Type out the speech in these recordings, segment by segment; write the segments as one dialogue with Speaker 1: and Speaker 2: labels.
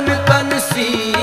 Speaker 1: ਮੇਰਾ ਤਨ ਸੀਤਲ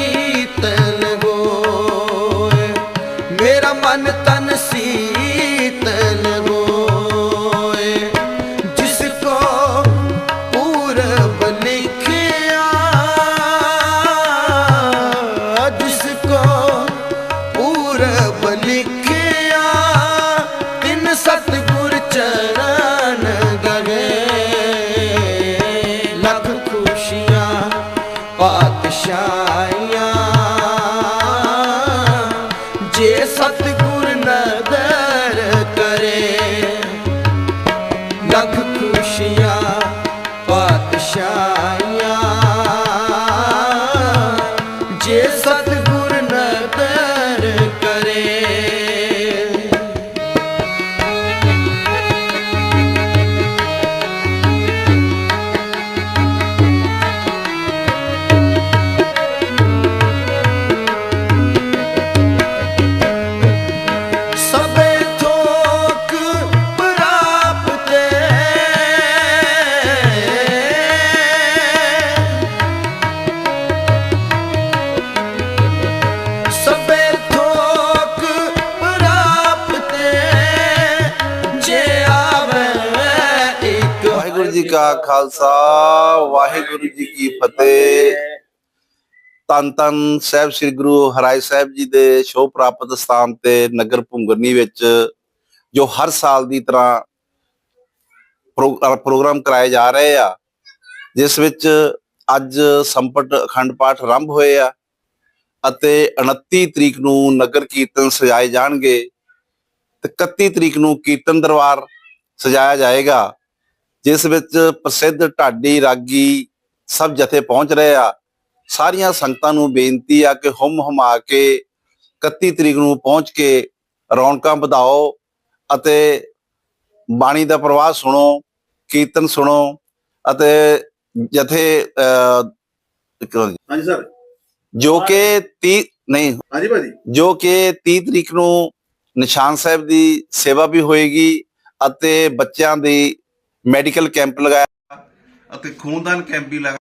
Speaker 1: ਜੇ ਸਤਿਗੁਰ ਨਦਰ ਕਰੇ। ਲੱਖ ਖੁਸ਼ੀਆਂ ਪਾਤਸ਼ਾਹੀਆਂ ਜੀ
Speaker 2: ਕਾ ਖਾਲਸਾ, ਵਾਹਿਗੁਰੂ ਜੀ ਕੀ ਫਤਿਹ। ਤਨ ਤਨ ਸਾਹਿਬ ਸ੍ਰੀ ਗੁਰੂ ਹਰਾਏ ਸਾਹਿਬ ਜੀ ਦੇ ਸ਼ੋਅ ਪ੍ਰਾਪਤ ਸਥਾਨ ਤੇ ਨਗਰ ਭੁੰਗਰਨੀ ਵਿੱਚ, ਜੋ ਹਰ ਸਾਲ ਦੀ ਤਰ੍ਹਾਂ ਪ੍ਰੋ- ਪ੍ਰੋਗਰਾਮ ਕਰਾਏ ਜਾ ਰਹੇ ਆ, ਜਿਸ ਵਿੱਚ ਅੱਜ ਸੰਪਟ ਅਖੰਡ ਪਾਠ ਆਰੰਭ ਹੋਏ ਆ ਅਤੇ 29 ਤਰੀਕ ਨੂੰ ਨਗਰ ਕੀਰਤਨ ਸਜਾਏ ਜਾਣਗੇ ਤੇ 31 ਤਰੀਕ ਨੂੰ ਕੀਰਤਨ ਦਰਬਾਰ ਸਜਾਇਆ ਜਾਏਗਾ। ਜਿਸ ਵਿੱਚ ਪ੍ਰਸਿੱਧ ਢਾਡੀ ਰਾਗੀ ਸਭ ਜਥੇ ਪਹੁੰਚ ਰਹੇ ਆ। ਸਾਰੀਆਂ ਸੰਗਤਾਂ ਨੂੰ ਬੇਨਤੀ ਆ ਕਿ ਹੁਮ ਹੁਮਾ ਕੇ 31 ਤਰੀਕ ਨੂੰ ਪਹੁੰਚ ਕੇ ਰੌਣਕਾਂ ਵਧਾਓ ਅਤੇ ਬਾਣੀ ਦਾ ਪ੍ਰਵਾਹ ਸੁਣੋ ਕੀਰਤਨ ਸੁਣੋ ਅਤੇ ਜਥੇ
Speaker 3: ਹਾਂਜੀ ਸਰ।
Speaker 2: ਜੋ ਕਿ 30 ਨਹੀਂ।
Speaker 3: ਹਾਂਜੀ ਭਾਜੀ।
Speaker 2: ਜੋ ਕਿ 30 ਤਰੀਕ ਨੂੰ ਨਿਸ਼ਾਨ ਸਾਹਿਬ ਦੀ ਸੇਵਾ ਵੀ ਹੋਏਗੀ ਅਤੇ ਬੱਚਿਆਂ ਦੀ ਮੈਡੀਕਲ ਕੈਂਪ ਲਗਾਇਆ ਅਤੇ ਖੂਨਦਾਨ ਕੈਂਪ ਵੀ ਲਗਾ